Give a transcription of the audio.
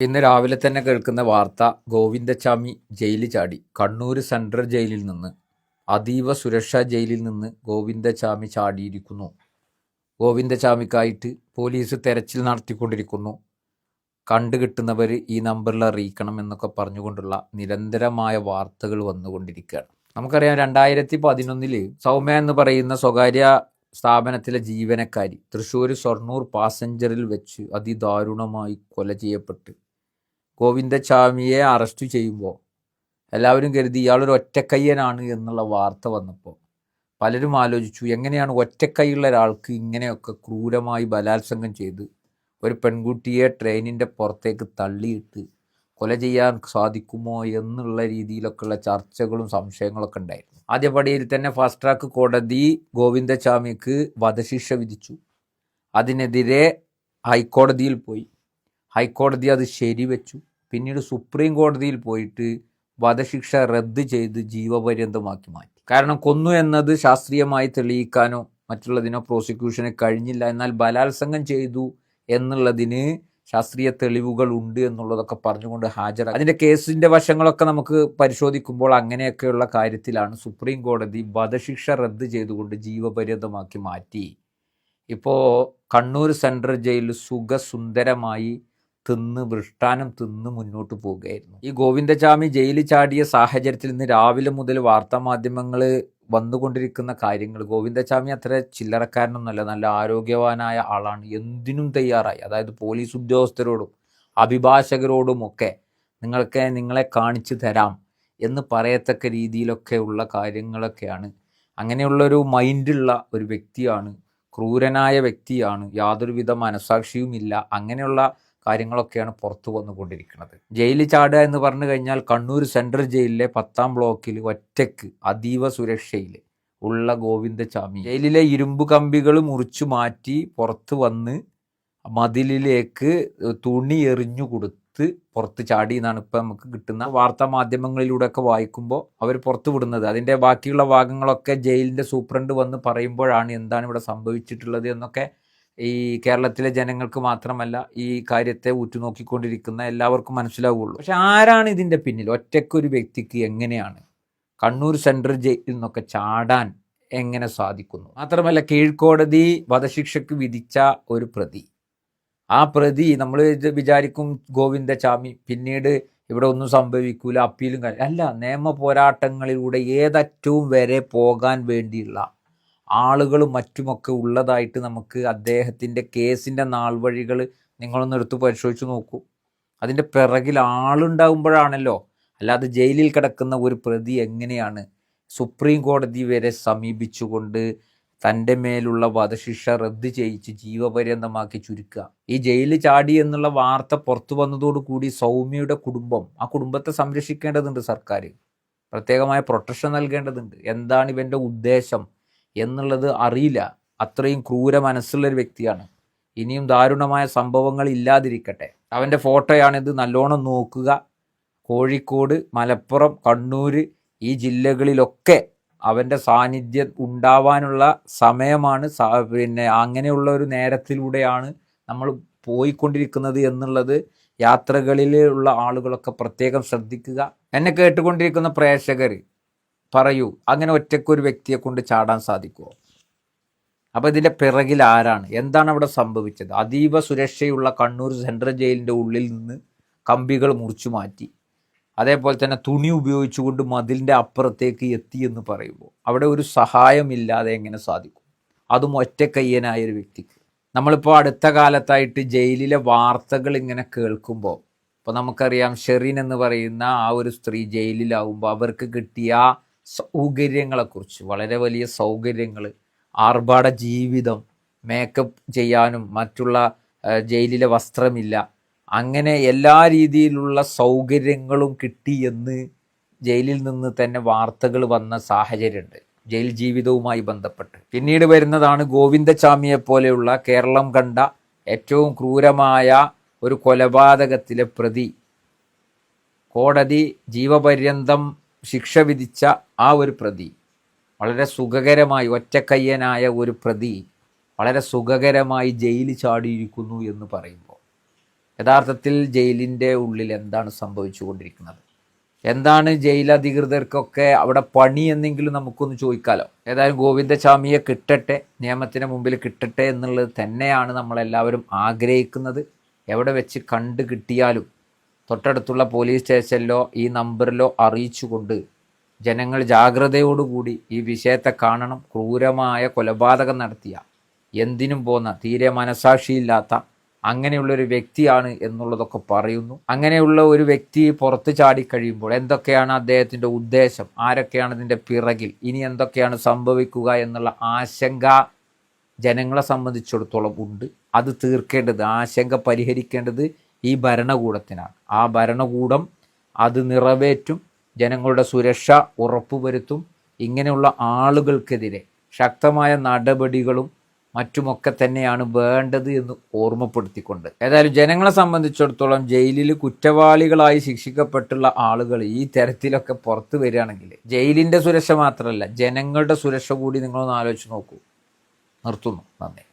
ഇന്ന് രാവിലെ തന്നെ കേൾക്കുന്ന വാർത്ത ഗോവിന്ദച്ചാമി ജയിലിൽ ചാടി. കണ്ണൂർ സെൻട്രൽ ജയിലിൽ നിന്ന് അതീവ സുരക്ഷാ ജയിലിൽ നിന്ന് ഗോവിന്ദച്ചാമി ചാടിയിരിക്കുന്നു. ഗോവിന്ദച്ചാമിക്കായിട്ട് പോലീസ് തെരച്ചിൽ നടത്തിക്കൊണ്ടിരിക്കുന്നു. കണ്ടുകിട്ടുന്നവർ ഈ നമ്പറിൽ അറിയിക്കണം എന്നൊക്കെ പറഞ്ഞുകൊണ്ടുള്ള നിരന്തരമായ വാർത്തകൾ വന്നുകൊണ്ടിരിക്കുകയാണ്. നമുക്കറിയാം രണ്ടായിരത്തി പതിനൊന്നിൽ സൗമ്യ എന്ന് പറയുന്ന സ്വകാര്യ സ്ഥാപനത്തിലെ ജീവനക്കാരി തൃശ്ശൂർ ഷൊർണൂർ പാസഞ്ചറിൽ വെച്ച് അതിദാരുണമായി കൊല ചെയ്യപ്പെട്ട് ഗോവിന്ദച്ചാമിയെ അറസ്റ്റ് ചെയ്യുമ്പോൾ എല്ലാവരും കരുതി ഇയാളൊരു ഒറ്റക്കയ്യനാണ് എന്നുള്ള വാർത്ത വന്നപ്പോൾ പലരും ആലോചിച്ചു എങ്ങനെയാണ് ഒറ്റക്കൈയുള്ള ഒരാൾക്ക് ഇങ്ങനെയൊക്കെ ക്രൂരമായി ബലാത്സംഗം ചെയ്ത് ഒരു പെൺകുട്ടിയെ ട്രെയിനിന്റെ പുറത്തേക്ക് തള്ളിയിട്ട് കൊല ചെയ്യാൻ സാധിക്കുമോ എന്നുള്ള രീതിയിലൊക്കെയുള്ള ചർച്ചകളും സംശയങ്ങളൊക്കെ ഉണ്ടായിരുന്നു. ആദ്യപടിയിൽ തന്നെ ഫാസ്റ്റ് ട്രാക്ക് കോടതി ഗോവിന്ദസ്വാമിക്ക് വധശിക്ഷ വിധിച്ചു. അതിനെതിരെ ഹൈക്കോടതിയിൽ പോയി. ഹൈക്കോടതി അത് ശരിവെച്ചു. പിന്നീട് സുപ്രീം കോടതിയിൽ പോയിട്ട് വധശിക്ഷ റദ്ദ് ചെയ്ത് ജീവപര്യന്തമാക്കി മാറ്റി. കാരണം കൊന്നു എന്നത് ശാസ്ത്രീയമായി തെളിയിക്കാനോ മറ്റുള്ളതിനോ പ്രോസിക്യൂഷന് കഴിഞ്ഞില്ല. എന്നാൽ ബലാത്സംഗം ചെയ്തു എന്നുള്ളതിന് ശാസ്ത്രീയ തെളിവുകൾ ഉണ്ട് എന്നുള്ളതൊക്കെ പറഞ്ഞുകൊണ്ട് ഹാജരാക്കി അതിന്റെ കേസിന്റെ വശങ്ങളൊക്കെ നമുക്ക് പരിശോധിക്കുമ്പോൾ അങ്ങനെയൊക്കെയുള്ള കാര്യത്തിലാണ് സുപ്രീം കോടതി വധശിക്ഷ റദ്ദ് ചെയ്തുകൊണ്ട് ജീവപര്യന്തമാക്കി മാറ്റി. ഇപ്പോൾ കണ്ണൂർ സെൻട്രൽ ജയിലിൽ സുഖസുന്ദരമായി തിന്ന് വൃഷ്ടാനം തിന്ന് മുന്നോട്ട് പോവുകയായിരുന്നു ഈ ഗോവിന്ദചാമി ജയിലിൽ ചാടിയ സാഹചര്യത്തിൽ ഇന്ന് രാവിലെ മുതൽ വാർത്താ മാധ്യമങ്ങൾ വന്നുകൊണ്ടിരിക്കുന്ന കാര്യങ്ങൾ ഗോവിന്ദചാമി അത്ര ചില്ലറക്കാരനൊന്നുമല്ല നല്ല ആരോഗ്യവാനായ ആളാണ് എന്തിനും തയ്യാറായി. അതായത് പോലീസ് ഉദ്യോഗസ്ഥരോടും അഭിഭാഷകരോടും ഒക്കെ നിങ്ങൾക്ക് നിങ്ങളെ കാണിച്ചു തരാം എന്ന് പറയത്തക്ക രീതിയിലൊക്കെ ഉള്ള കാര്യങ്ങളൊക്കെയാണ്. അങ്ങനെയുള്ളൊരു മൈൻഡുള്ള ഒരു വ്യക്തിയാണ് ക്രൂരനായ വ്യക്തിയാണ് യാതൊരുവിധ മനസാക്ഷിയുമില്ല അങ്ങനെയുള്ള കാര്യങ്ങളൊക്കെയാണ് പുറത്തു വന്നുകൊണ്ടിരിക്കുന്നത്. ജയിലിൽ ചാടുക എന്ന് പറഞ്ഞു കഴിഞ്ഞാൽ കണ്ണൂർ സെൻട്രൽ ജയിലിലെ പത്താം ബ്ലോക്കിൽ ഒറ്റയ്ക്ക് അതീവ സുരക്ഷയിൽ ഉള്ള ഗോവിന്ദചാമി ജയിലിലെ ഇരുമ്പ് കമ്പികൾ മുറിച്ചു മാറ്റി പുറത്തു വന്ന് മതിലിലേക്ക് തുണി എറിഞ്ഞു കൊടുത്ത് പുറത്ത് ചാടി എന്നാണ് ഇപ്പം നമുക്ക് കിട്ടുന്ന വാർത്താ മാധ്യമങ്ങളിലൂടെയൊക്കെ വായിക്കുമ്പോൾ അവർ പുറത്തു വിടുന്നത്. അതിന്റെ ബാക്കിയുള്ള ഭാഗങ്ങളൊക്കെ ജയിലിന്റെ സൂപ്രണ്ട് വന്ന് പറയുമ്പോഴാണ് എന്താണ് ഇവിടെ സംഭവിച്ചിട്ടുള്ളത് എന്നൊക്കെ ഈ കേരളത്തിലെ ജനങ്ങൾക്ക് മാത്രമല്ല ഈ കാര്യത്തെ ഉറ്റുനോക്കിക്കൊണ്ടിരിക്കുന്ന എല്ലാവർക്കും മനസ്സിലാവുള്ളൂ. പക്ഷെ ആരാണ് ഇതിന്റെ പിന്നിൽ? ഒറ്റയ്ക്കൊരു വ്യക്തിക്ക് എങ്ങനെയാണ്? കണ്ണൂർ സെൻട്രൽ ജയിലിൽ നിന്നൊക്കെ ചാടാൻ എങ്ങനെ സാധിക്കുന്നു? മാത്രമല്ല കീഴ്ക്കോടതി വധശിക്ഷയ്ക്ക് വിധിച്ച ഒരു പ്രതി. ആ പ്രതി നമ്മൾ വിചാരിക്കും ഗോവിന്ദചാമി പിന്നീട് ഇവിടെ ഒന്നും സംഭവിക്കൂല അപ്പീലും കാര്യം അല്ല നിയമ പോരാട്ടങ്ങളിലൂടെ ഏതറ്റവും വരെ പോകാൻ വേണ്ടിയുള്ള ആളുകളും മറ്റുമൊക്കെ ഉള്ളതായിട്ട് നമുക്ക് അദ്ദേഹത്തിന്റെ കേസിന്റെ നാൾ വഴികൾ നിങ്ങളൊന്ന് എടുത്ത് പരിശോധിച്ച് നോക്കൂ. അതിന്റെ പിറകിൽ ആളുണ്ടാകുമ്പോഴാണല്ലോ അല്ലാതെ ജയിലിൽ കിടക്കുന്ന ഒരു പ്രതി എങ്ങനെയാണ് സുപ്രീം കോടതി വരെ സമീപിച്ചുകൊണ്ട് തന്റെ മേലുള്ള വധശിക്ഷ റദ്ദ് ചെയ്യിച്ച് ജീവപര്യന്തമാക്കി ചുരുക്കുക. ഈ ജയിലിൽ ചാടി എന്നുള്ള വാർത്ത പുറത്തു വന്നതോടുകൂടി സൗമ്യയുടെ കുടുംബം ആ കുടുംബത്തെ സംരക്ഷിക്കേണ്ടതുണ്ട് സർക്കാർ. പ്രത്യേകമായ പ്രൊട്ടക്ഷൻ നൽകേണ്ടതുണ്ട്. എന്താണ് ഇവന്റെ ഉദ്ദേശം? എന്നുള്ളത് അറിയില്ല. അത്രയും ക്രൂര മനസ്സുള്ളൊരു വ്യക്തിയാണ്. ഇനിയും ദാരുണമായ സംഭവങ്ങൾ ഇല്ലാതിരിക്കട്ടെ. അവന്റെ ഫോട്ടോയാണിത്. നല്ലോണം നോക്കുക. കോഴിക്കോട് മലപ്പുറം കണ്ണൂർ ഈ ജില്ലകളിലൊക്കെ അവന്റെ സാന്നിധ്യം ഉണ്ടാവാനുള്ള സമയമാണ്. പിന്നെ അങ്ങനെയുള്ള ഒരു നേരത്തിലൂടെയാണ് നമ്മൾ പോയിക്കൊണ്ടിരിക്കുന്നത് എന്നുള്ളത് യാത്രകളിലുള്ള ആളുകളൊക്കെ പ്രത്യേകം ശ്രദ്ധിക്കുക. എന്നെ കേട്ടുകൊണ്ടിരിക്കുന്ന പ്രേക്ഷകർ പറയൂ. അങ്ങനെ ഒറ്റയ്ക്കൊരു വ്യക്തിയെ കൊണ്ട് ചാടാൻ സാധിക്കുമോ അപ്പോൾ ഇതിന്റെ പിറകിൽ ആരാണ്? എന്താണ് അവിടെ സംഭവിച്ചത്? അതീവ സുരക്ഷയുള്ള കണ്ണൂർ സെൻട്രൽ ജയിലിന്റെ ഉള്ളിൽ നിന്ന് കമ്പികൾ മുറിച്ചു മാറ്റി. അതേപോലെ തന്നെ തുണി ഉപയോഗിച്ചുകൊണ്ട് മതിലിന്റെ അപ്പുറത്തേക്ക് എത്തി എന്ന് പറയുമ്പോൾ അവിടെ ഒരു സഹായമില്ലാതെ എങ്ങനെ സാധിക്കും? അതും ഒറ്റക്കയ്യനായ ഒരു വ്യക്തിക്ക്. നമ്മളിപ്പോൾ അടുത്ത കാലത്തായിട്ട് ജയിലിലെ വാർത്തകൾ ഇങ്ങനെ കേൾക്കുമ്പോൾ ഇപ്പോൾ നമുക്കറിയാം ഷെറിൻ എന്ന് പറയുന്ന ആ ഒരു സ്ത്രീ ജയിലിലാവുമ്പോൾ അവർക്ക് കിട്ടിയ സൗകര്യങ്ങളെക്കുറിച്ച് വളരെ വലിയ സൗകര്യങ്ങൾ ആർഭാട ജീവിതം മേക്കപ്പ് ചെയ്യാനും മറ്റുള്ള ജയിലിലെ വസ്ത്രമില്ല. അങ്ങനെ എല്ലാ രീതിയിലുള്ള സൗകര്യങ്ങളും കിട്ടിയെന്ന് ജയിലിൽ നിന്ന് തന്നെ വാർത്തകൾ വന്ന സാഹചര്യമുണ്ട്. ജയിൽ ജീവിതവുമായി ബന്ധപ്പെട്ട്. പിന്നീട് വരുന്നതാണ് ഗോവിന്ദചാമിയെ പോലെയുള്ള കേരളം കണ്ട ഏറ്റവും ക്രൂരമായ ഒരു കൊലപാതകത്തിലെ പ്രതി. കോടതി ജീവപര്യന്തം ശിക്ഷ വിധിച്ച ആ ഒരു പ്രതി വളരെ സുഖകരമായി ഒറ്റക്കയ്യനായ ഒരു പ്രതി വളരെ സുഖകരമായി ജയിലിൽ ചാടിയിരിക്കുന്നു എന്ന് പറയുമ്പോൾ യഥാർത്ഥത്തിൽ ജയിലിന്റെ ഉള്ളിൽ എന്താണ് സംഭവിച്ചു കൊണ്ടിരിക്കുന്നത് എന്താണ് ജയിലധികൃതർക്കൊക്കെ അവിടെ പണി എന്നെങ്കിലും നമുക്കൊന്ന് ചോദിക്കാലോ? ഏതായാലും ഗോവിന്ദസ്വാമിയെ കിട്ടട്ടെ നിയമത്തിന് മുമ്പിൽ കിട്ടട്ടെ എന്നുള്ളത് തന്നെയാണ് നമ്മളെല്ലാവരും ആഗ്രഹിക്കുന്നത്. എവിടെ വെച്ച് കണ്ടു കിട്ടിയാലും തൊട്ടടുത്തുള്ള പോലീസ് സ്റ്റേഷനിലോ ഈ നമ്പറിലോ അറിയിച്ചുകൊണ്ട് ജനങ്ങൾ ജാഗ്രതയോടുകൂടി ഈ വിഷയത്തെ കാണണം. ക്രൂരമായ കൊലപാതകം നടത്തിയ എന്തിനും പോന്ന തീരെ മനസാക്ഷിയില്ലാത്ത അങ്ങനെയുള്ള ഒരു വ്യക്തിയാണ് എന്നുള്ളതൊക്കെ പറയുന്നു. അങ്ങനെയുള്ള ഒരു വ്യക്തി പുറത്ത് ചാടിക്കഴിയുമ്പോൾ എന്തൊക്കെയാണ് അദ്ദേഹത്തിന്റെ ഉദ്ദേശം? ആരൊക്കെയാണ് ഇതിന്റെ പിറകിൽ? ഇനി എന്തൊക്കെയാണ് സംഭവിക്കുക എന്നുള്ള ആശങ്ക ജനങ്ങളെ സംബന്ധിച്ചിടത്തോളം ഉണ്ട്. അത് തീർക്കേണ്ടത് ആശങ്ക പരിഹരിക്കേണ്ടത് ഈ ഭരണകൂടത്തിനാണ്. ആ ഭരണകൂടം അത് നിറവേറ്റും ജനങ്ങളുടെ സുരക്ഷ ഉറപ്പുവരുത്തും ഇങ്ങനെയുള്ള ആളുകൾക്കെതിരെ ശക്തമായ നടപടികളും മറ്റുമൊക്കെ തന്നെയാണ് വേണ്ടത് എന്ന് ഓർമ്മപ്പെടുത്തിക്കൊണ്ട്. ഏതായാലും ജനങ്ങളെ സംബന്ധിച്ചിടത്തോളം ജയിലിൽ കുറ്റവാളികളായി ശിക്ഷിക്കപ്പെട്ടുള്ള ആളുകൾ ഈ തരത്തിലൊക്കെ പുറത്തു വരികയാണെങ്കിൽ ജയിലിന്റെ സുരക്ഷ മാത്രമല്ല ജനങ്ങളുടെ സുരക്ഷ കൂടി നിങ്ങളൊന്ന് ആലോചിച്ച് നോക്കൂ. നിർത്തുന്നു. നന്ദി.